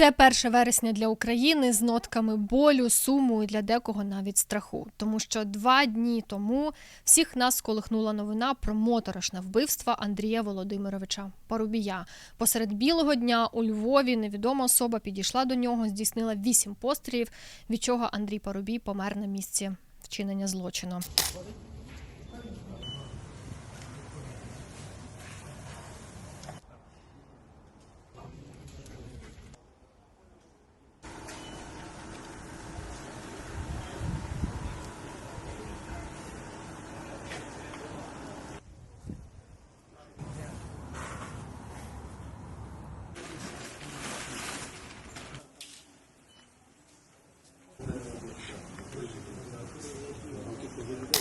Це 1 вересня для України з нотками болю, суму і для декого навіть страху. Тому що два дні тому всіх нас сколихнула новина про моторошне вбивство Андрія Володимировича Парубія. Посеред білого дня у Львові невідома особа підійшла до нього, здійснила вісім пострілів, від чого Андрій Парубій помер на місці вчинення злочину.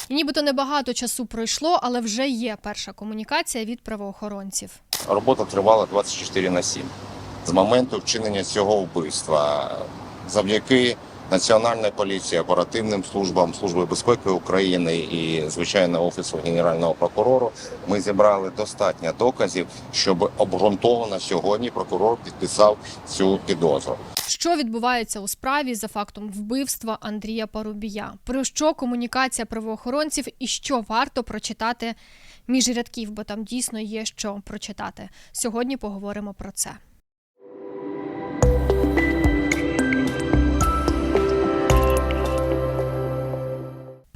І нібито небагато часу пройшло, але вже є перша комунікація від правоохоронців. Робота тривала 24 на 7 з моменту вчинення цього вбивства. Завдяки Національній поліції, оперативним службам Служби безпеки України і звичайно офісу генерального прокурору ми зібрали достатньо доказів, щоб обґрунтовано сьогодні прокурор підписав цю підозру. Що відбувається у справі за фактом вбивства Андрія Парубія? Про що комунікація правоохоронців і що варто прочитати між рядків, бо там дійсно є що прочитати. Сьогодні поговоримо про це.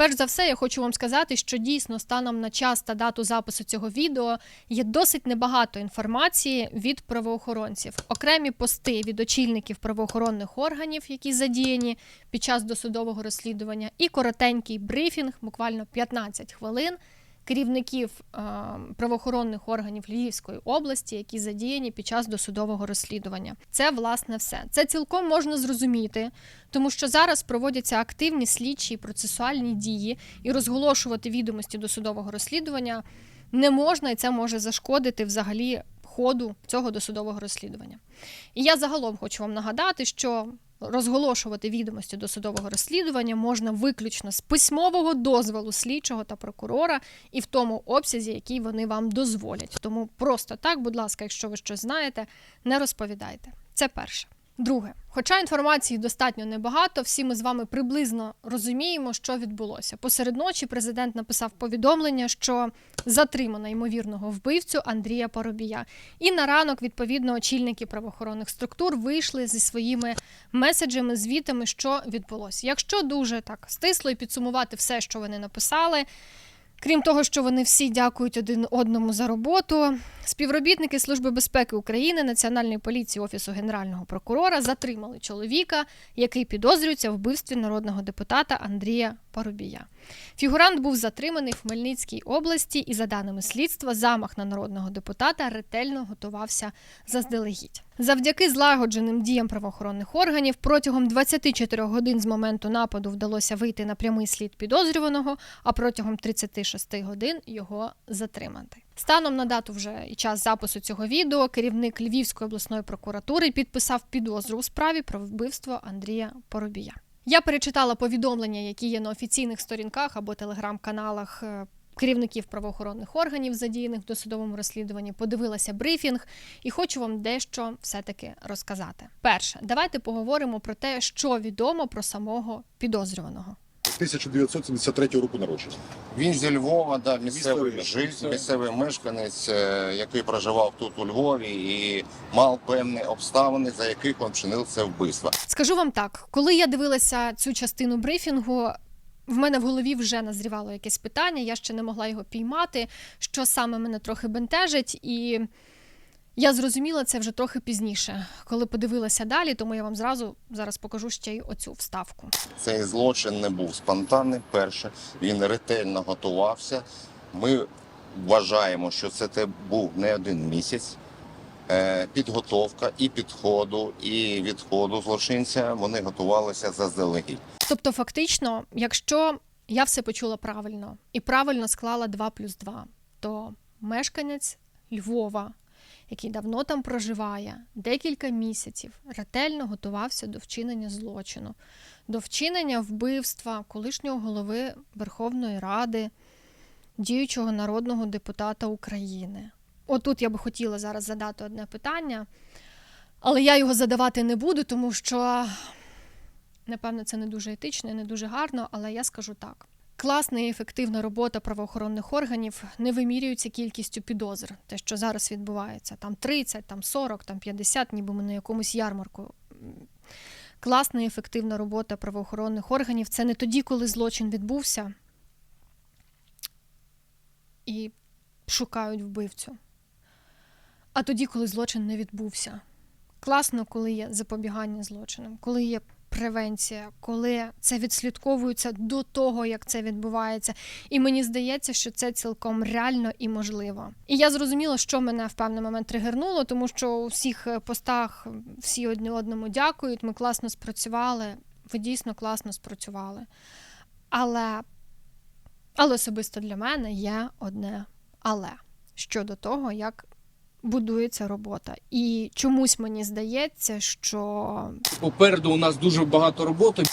Перш за все, я хочу вам сказати, що дійсно станом на час та дату запису цього відео є досить небагато інформації від правоохоронців. Окремі пости від очільників правоохоронних органів, які задіяні під час досудового розслідування, і коротенький брифінг, буквально 15 хвилин. Керівників е, правоохоронних органів Львівської області, які задіяні під час досудового розслідування, це власне все. Це цілком можна зрозуміти, тому що зараз проводяться активні слідчі і процесуальні дії, і розголошувати відомості досудового розслідування не можна, і це може зашкодити взагалі ходу цього досудового розслідування. І я загалом хочу вам нагадати, що розголошувати відомості досудового розслідування можна виключно з письмового дозволу слідчого та прокурора і в тому обсязі, який вони вам дозволять. Тому просто так, будь ласка, якщо ви щось знаєте, не розповідайте. Це перше. Друге, хоча інформації достатньо небагато, всі ми з вами приблизно розуміємо, що відбулося. Посеред ночі президент написав повідомлення, що затримано ймовірного вбивцю Андрія Поробія. І на ранок, відповідно, очільники правоохоронних структур вийшли зі своїми меседжами, звітами, що відбулося. Якщо дуже так стисло і підсумувати все, що вони написали. Крім того, що вони всі дякують один одному за роботу, співробітники Служби безпеки України, Національної поліції Офісу Генерального прокурора затримали чоловіка, який підозрюється в вбивстві народного депутата Андрія Парубія. Фігурант був затриманий в Хмельницькій області і, за даними слідства, замах на народного депутата ретельно готувався заздалегідь. Завдяки злагодженим діям правоохоронних органів протягом 24 годин з моменту нападу вдалося вийти на прямий слід підозрюваного, а протягом 36 годин його затримати. Станом на дату вже і час запису цього відео керівник Львівської обласної прокуратури підписав підозру у справі про вбивство Андрія Поробія. Я перечитала повідомлення, які є на офіційних сторінках або телеграм-каналах е, керівників правоохоронних органів, задіяних в досудовому розслідуванні, подивилася брифінг і хочу вам дещо все-таки розказати. Перше, давайте поговоримо про те, що відомо про самого підозрюваного. 1973 року народження. Він зі Львова, да, місцевий Місцевий, житель, місцевий. місцевий мешканець, е, який проживав тут у Львові і мав певні обставини, за яких він вчинив це вбивство. Скажу вам так, коли я дивилася цю частину брифінгу. В мене в голові вже назрівало якесь питання, я ще не могла його піймати, що саме мене трохи бентежить, і я зрозуміла це вже трохи пізніше, коли подивилася далі, тому я вам зразу зараз покажу ще й оцю вставку. Цей злочин не був спонтанним. Перше, він ретельно готувався. Ми вважаємо, що це те був не один місяць. Е, Підготовка і підходу, і відходу злочинця вони готувалися заздалегідь. Тобто, фактично, якщо я все почула правильно і правильно склала 2 плюс 2, то мешканець Львова, який давно там проживає, декілька місяців ретельно готувався до вчинення злочину, до вчинення вбивства колишнього голови Верховної Ради, діючого народного депутата України. Отут я би хотіла зараз задати одне питання. Але я його задавати не буду, тому що, напевно, це не дуже етично не дуже гарно, але я скажу так. Класна і ефективна робота правоохоронних органів не вимірюється кількістю підозр, те, що зараз відбувається. Там 30, там 40, там 50, ніби ми на якомусь ярмарку. Класна і ефективна робота правоохоронних органів це не тоді, коли злочин відбувся і шукають вбивцю, а тоді, коли злочин не відбувся. Класно, коли є запобігання злочинам, коли є превенція, коли це відслідковується до того, як це відбувається. І мені здається, що це цілком реально і можливо. І я зрозуміла, що мене в певний момент тригернуло, тому що у всіх е, постах всі одне одному дякують. Ми класно спрацювали. Ви дійсно класно спрацювали. Але, але особисто для мене є одне але щодо того, як будується робота. І чомусь мені здається, що Попереду у нас дуже багато роботи.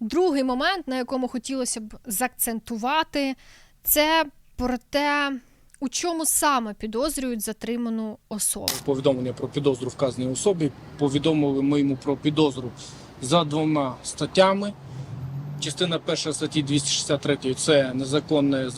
Другий момент, на якому хотілося б заакцентувати, це про те, у чому саме підозрюють затриману особу. Повідомлення про підозру вказаній особі. Повідомили ми йому про підозру за двома статтями. Частина перша статті 263 це незаконне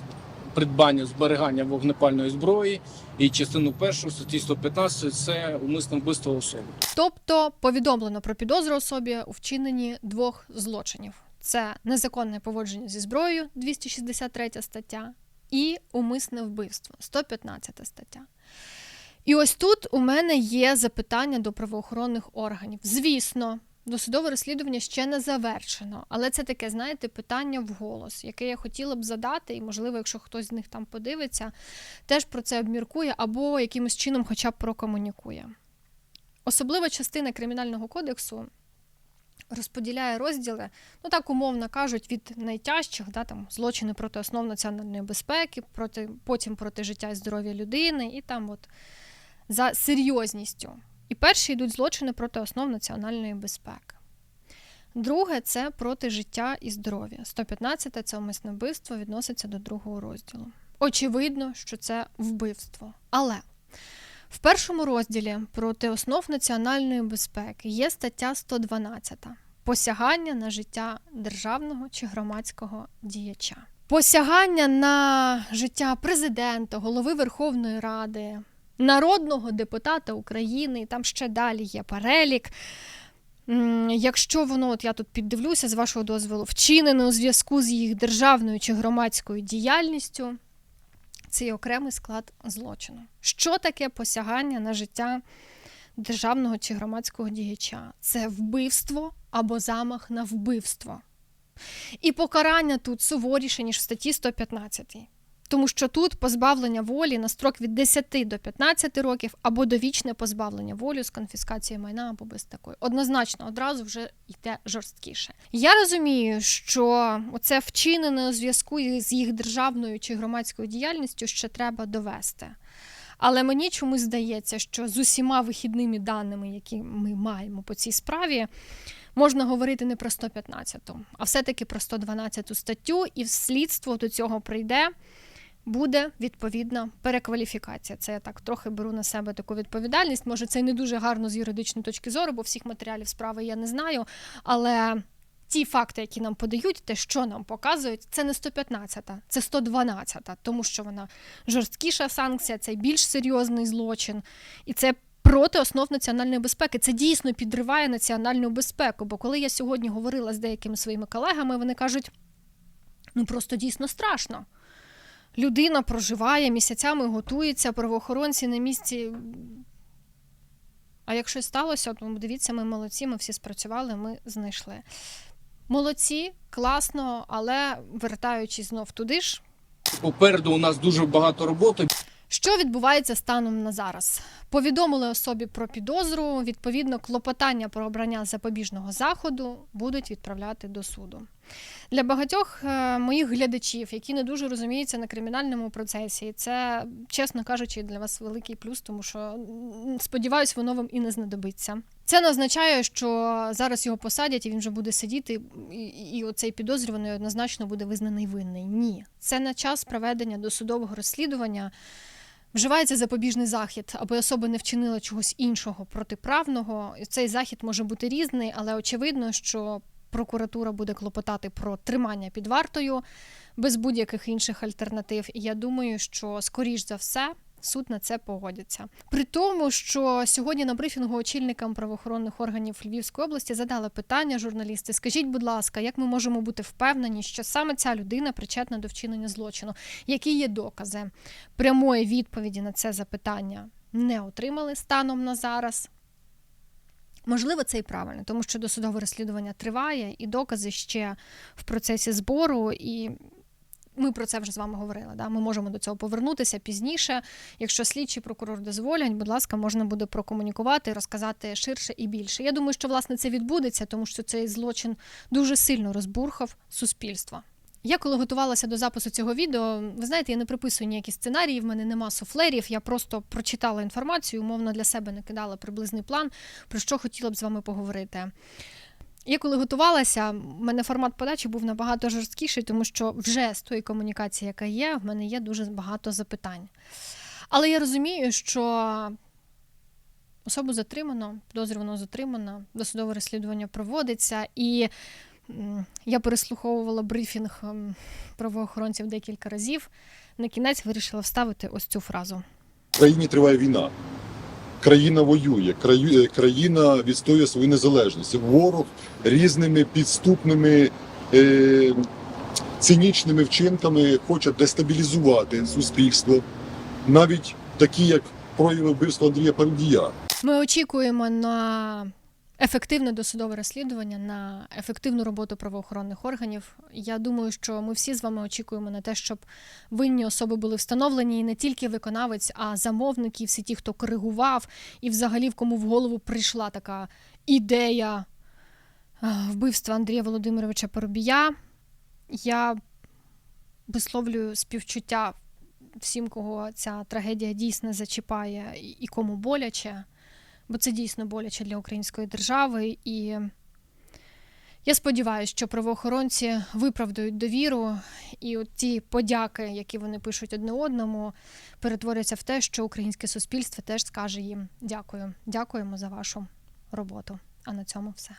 придбання зберігання вогнепальної зброї. І частину першу статті 115 це умисне вбивство особи. Тобто повідомлено про підозру особі у вчиненні двох злочинів: це незаконне поводження зі зброєю, 263 стаття, і умисне вбивство, 115 стаття. І ось тут у мене є запитання до правоохоронних органів. Звісно, досудове розслідування ще не завершено, але це таке, знаєте, питання вголос, яке я хотіла б задати, і, можливо, якщо хтось з них там подивиться, теж про це обміркує або якимось чином хоча б прокомунікує. Особлива частина кримінального кодексу розподіляє розділи, ну так умовно кажуть, від найтяжчих, да, там, злочини проти основ національної безпеки, проти, потім проти життя і здоров'я людини, і там от за серйозністю. І перші йдуть злочини проти основ національної безпеки. Друге це проти життя і здоров'я. 115 це умисне вбивство відноситься до другого розділу. Очевидно, що це вбивство. Але в першому розділі проти основ національної безпеки є стаття 112 посягання на життя державного чи громадського діяча. Посягання на життя президента, голови Верховної Ради, народного депутата України, там ще далі є перелік. Якщо воно, от я тут піддивлюся з вашого дозволу, вчинене у зв'язку з їх державною чи громадською діяльністю, це є окремий склад злочину. Що таке посягання на життя державного чи громадського діяча? Це вбивство або замах на вбивство. І покарання тут суворіше, ніж в статті 115. Тому що тут позбавлення волі на строк від 10 до 15 років або довічне позбавлення волі з конфіскацією майна або без такої. Однозначно, одразу вже йде жорсткіше. Я розумію, що оце вчинене у зв'язку з їх державною чи громадською діяльністю ще треба довести. Але мені чомусь здається, що з усіма вихідними даними, які ми маємо по цій справі, можна говорити не про 115, а все-таки про 112 статтю, і слідство до цього прийде. Буде відповідна перекваліфікація. Це я так трохи беру на себе таку відповідальність. Може, це не дуже гарно з юридичної точки зору, бо всіх матеріалів справи я не знаю. Але ті факти, які нам подають, те, що нам показують, це не 115, це 112, тому що вона жорсткіша санкція, це більш серйозний злочин, і це. Проти основ національної безпеки це дійсно підриває національну безпеку. Бо коли я сьогодні говорила з деякими своїми колегами, вони кажуть: ну просто дійсно страшно. Людина проживає місяцями, готується, правоохоронці на місці. А як щось сталося, то дивіться, ми молодці, ми всі спрацювали, ми знайшли. Молодці, класно, але вертаючись знов туди ж, Попереду у нас дуже багато роботи. що відбувається станом на зараз? Повідомили особі про підозру. Відповідно, клопотання про обрання запобіжного заходу будуть відправляти до суду. Для багатьох е, моїх глядачів, які не дуже розуміються на кримінальному процесі, це, чесно кажучи, для вас великий плюс, тому що сподіваюсь, воно вам і не знадобиться. Це не означає, що зараз його посадять і він вже буде сидіти, і, і оцей підозрюваний однозначно буде визнаний винний. Ні, це на час проведення досудового розслідування Вживається запобіжний захід, аби особа не вчинила чогось іншого протиправного. Цей захід може бути різний, але очевидно, що прокуратура буде клопотати про тримання під вартою без будь-яких інших альтернатив. І я думаю, що скоріш за все. Суд на це погодиться. При тому, що сьогодні на брифінгу очільникам правоохоронних органів Львівської області задали питання журналісти. Скажіть, будь ласка, як ми можемо бути впевнені, що саме ця людина причетна до вчинення злочину? Які є докази? Прямої відповіді на це запитання не отримали станом на зараз. Можливо, це і правильно, тому що досудове розслідування триває, і докази ще в процесі збору. І ми про це вже з вами говорили. Да? Ми можемо до цього повернутися пізніше. Якщо слідчий прокурор дозволять, будь ласка, можна буде прокомунікувати, розказати ширше і більше. Я думаю, що власне це відбудеться, тому що цей злочин дуже сильно розбурхав суспільство. Я коли готувалася до запису цього відео, ви знаєте, я не приписую ніякі сценарії, в мене нема суфлерів. Я просто прочитала інформацію, умовно для себе накидала приблизний план, про що хотіла б з вами поговорити. Я коли готувалася, в мене формат подачі був набагато жорсткіший, тому що вже з тої комунікації, яка є, в мене є дуже багато запитань. Але я розумію, що особу затримано, підозрювано затримано, досудове розслідування проводиться, і я переслуховувала брифінг ем, правоохоронців декілька разів. На кінець вирішила вставити ось цю фразу. В країні триває війна. Країна воює, е, країна відстоює свою незалежність. Ворог різними підступними е, цинічними вчинками хоче дестабілізувати суспільство, навіть такі, як прояви вбивства Андрія Парубія. Ми очікуємо на ефективне досудове розслідування, на ефективну роботу правоохоронних органів. Я думаю, що ми всі з вами очікуємо на те, щоб винні особи були встановлені і не тільки виконавець, а замовники, всі ті, хто коригував, і взагалі в кому в голову прийшла така ідея вбивства Андрія Володимировича Парубія. Я висловлюю співчуття всім, кого ця трагедія дійсно зачіпає і кому боляче, бо це дійсно боляче для української держави. І я сподіваюся, що правоохоронці виправдають довіру, і от ті подяки, які вони пишуть одне одному, перетворяться в те, що українське суспільство теж скаже їм дякую. Дякуємо за вашу роботу. А на цьому все.